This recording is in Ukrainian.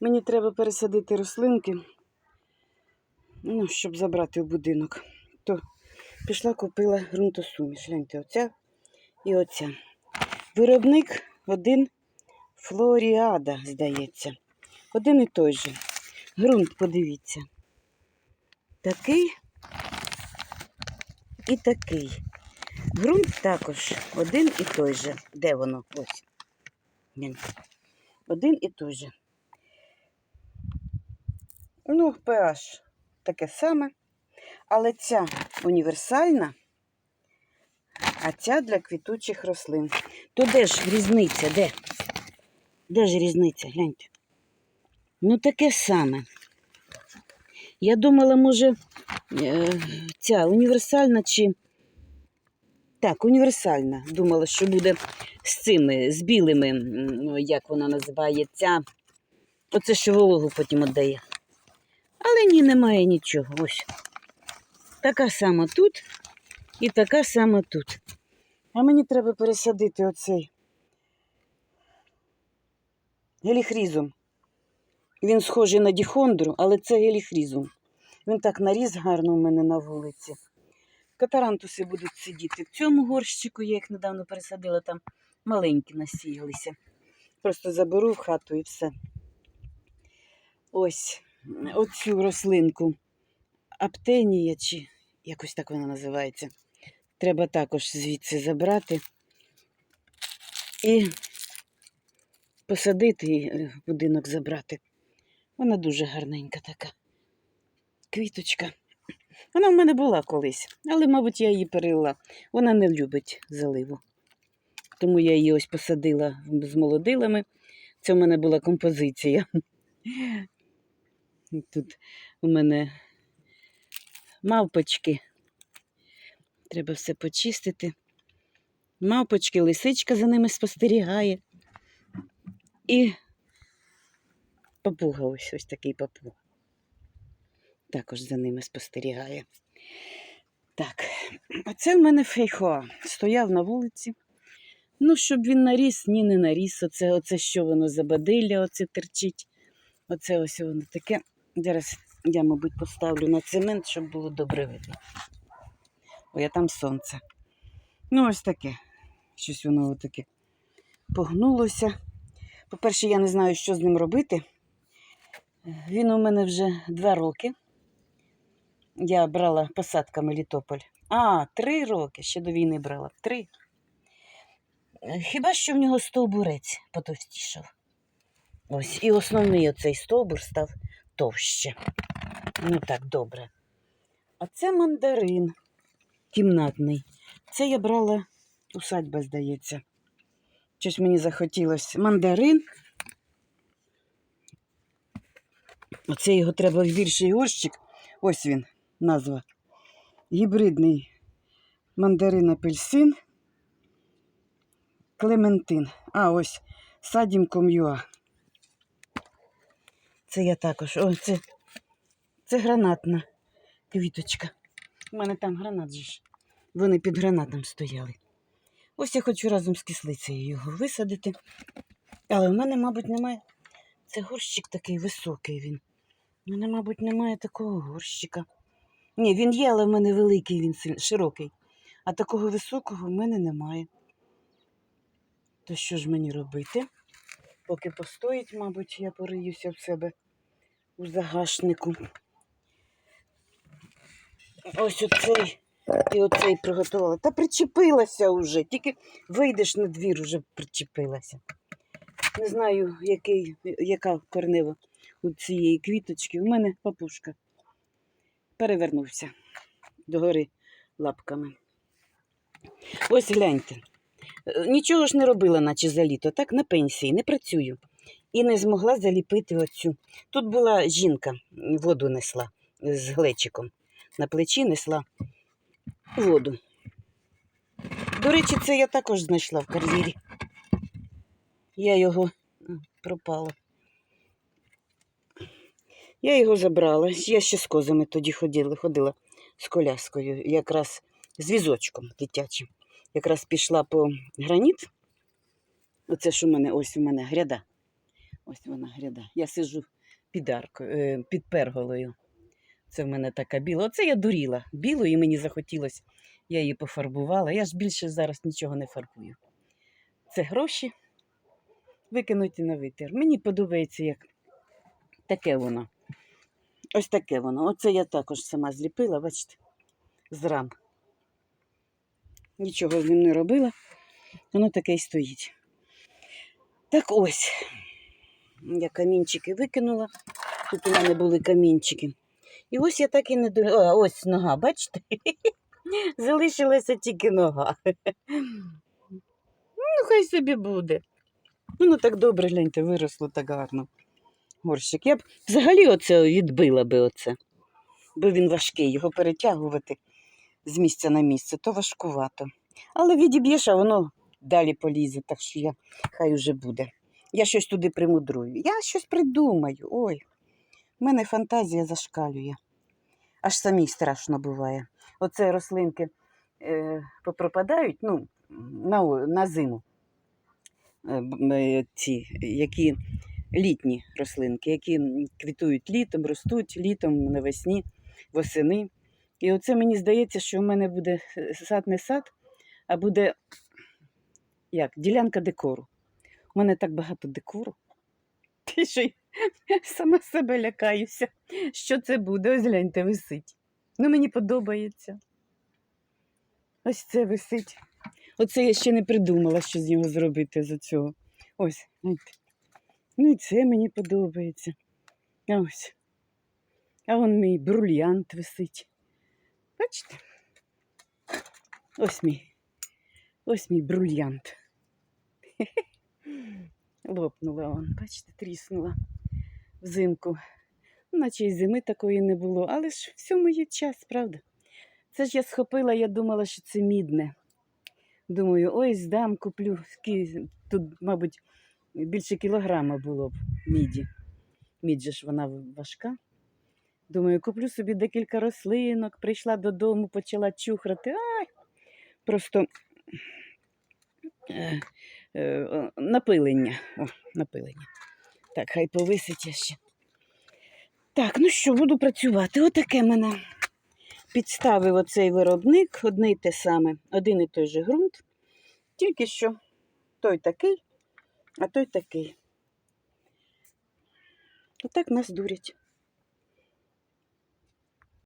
Мені треба пересадити рослинки, ну, щоб забрати в будинок. То пішла, купила ґрунтосуміш. Гляньте, оця і оця. Виробник один Флоріада, здається. Один і той же. Ґрунт, подивіться. Такий і такий. Ґрунт також один і той же. Де воно? Ось. Один і той же. Ну, pH таке саме. Але ця універсальна, а ця для квітучих рослин. То де ж різниця? Де? Де ж різниця? Гляньте. Ну, таке саме. Я думала, може, е, ця універсальна чи. Так, універсальна. Думала, що буде з цими, з білими, як вона називається. Оце що вологу потім віддає. Але ні, немає нічого. Ось. Така сама тут і така сама тут. А мені треба пересадити оцей геліхрізум. Він схожий на діхондру, але це геліхрізум. Він так наріс гарно у мене на вулиці. Катарантуси будуть сидіти в цьому горщику, я їх недавно пересадила, там маленькі насіялися. Просто заберу в хату і все. Ось оцю рослинку. Аптенія, чи якось так вона називається. Треба також звідси забрати і посадити і е, будинок забрати. Вона дуже гарненька така. Квіточка. Вона в мене була колись, але, мабуть, я її перелила. Вона не любить заливу. Тому я її ось посадила з молодилами. Це в мене була композиція. Тут у мене мавпочки. Треба все почистити. Мавпочки, лисичка за ними спостерігає. І папуга, ось ось такий папуга. Також за ними спостерігає. Так, а це в мене фейхоа. Стояв на вулиці. Ну, щоб він наріс, ні, не наріс. Оце, оце що воно за бадилля, оце терчить. Оце ось воно таке. Зараз я, мабуть, поставлю на цемент, щоб було добре видно. Ой, а там сонце. Ну, ось таке. Щось воно таке погнулося. По-перше, я не знаю, що з ним робити. Він у мене вже два роки. Я брала посадка Мелітополь. А, три роки ще до війни брала. Три. Хіба що в нього стовбурець потовстішав. Ось, і основний оцей стовбур став товще. Ну так, добре. А це мандарин кімнатний. Це я брала усадьба, здається. Щось мені захотілося. Мандарин. Оце його треба в горщик. Ось він, назва. Гібридний мандарин апельсин. Клементин. А, ось садім ком'юа. Це я також. О, це, це гранатна квіточка. У мене там гранат же ж. Вони під гранатом стояли. Ось я хочу разом з кислицею його висадити. Але в мене, мабуть, немає. Це горщик такий високий він. У мене, мабуть, немає такого горщика. Ні, він є, але в мене великий, він широкий. А такого високого в мене немає. То що ж мені робити? Поки постоїть, мабуть, я пориюся в себе у загашнику. Ось оцей і оцей приготувала. Та причепилася вже, тільки вийдеш на двір, вже причепилася. Не знаю, який, яка корнева у цієї квіточки. У мене папушка. Перевернувся догори лапками. Ось гляньте. Нічого ж не робила, наче за літо, так на пенсії, не працюю. І не змогла заліпити оцю. Тут була жінка, воду несла з глечиком. На плечі несла воду. До речі, це я також знайшла в кар'єрі. Я його м, пропало. Я його забрала. Я ще з козами тоді ходила, ходила з коляскою, якраз з візочком дитячим. Якраз пішла по граніт. Оце ж у мене ось у мене гряда. Ось вона гряда. Я сижу під аркою, е, під перголою. Це в мене така біла. Оце я дуріла. Білу і мені захотілося. Я її пофарбувала. Я ж більше зараз нічого не фарбую. Це гроші викинуті на витер. Мені подобається, як таке воно. Ось таке воно. Оце я також сама зліпила, бачите, з рам. Нічого з ним не робила. Воно таке і стоїть. Так ось. Я камінчики викинула. Тут у мене були камінчики. І ось я так і не. А, ось нога, бачите? Залишилася тільки нога. Ну, хай собі буде. Ну так добре, гляньте, виросло так гарно. Горщик. Я б взагалі оце відбила би оце. Бо він важкий, його перетягувати з місця на місце, то важкувато. Але відіб'єш, а воно далі полізе, так що я хай уже буде. Я щось туди примудрую. Я щось придумаю. Ой, в мене фантазія зашкалює. Аж самій страшно буває. Оце рослинки е, попропадають ну, на, на зиму. Е, е, ці, які літні рослинки, які квітують літом, ростуть літом, навесні, восени. І оце мені здається, що в мене буде е, сад не сад, а буде як, ділянка декору. У мене так багато декору. Ти що я сама себе лякаюся. Що це буде? Ось гляньте, висить. Ну, мені подобається. Ось це висить. Оце я ще не придумала, що з нього зробити за цього. Ось, гляньте. Ну і це мені подобається. А ось. А вон мій брульянт висить. Бачите? Ось мій. Ось мій брульянт. Лопнула он, бачите, тріснула взимку. Наче й зими такої не було, але ж всьому є час, правда? Це ж я схопила, я думала, що це мідне. Думаю, ой, здам, куплю. Тут, мабуть, більше кілограма було б міді. Мідь же ж вона важка. Думаю, куплю собі декілька рослинок, прийшла додому, почала чухрати. Ай! Просто е, е, напилення. О, напилення. Так, хай повисить ще. Так, ну що, буду працювати. Отаке мене підставив оцей виробник, одне й те саме, один і той же ґрунт. Тільки що той такий, а той такий. Отак нас дурять.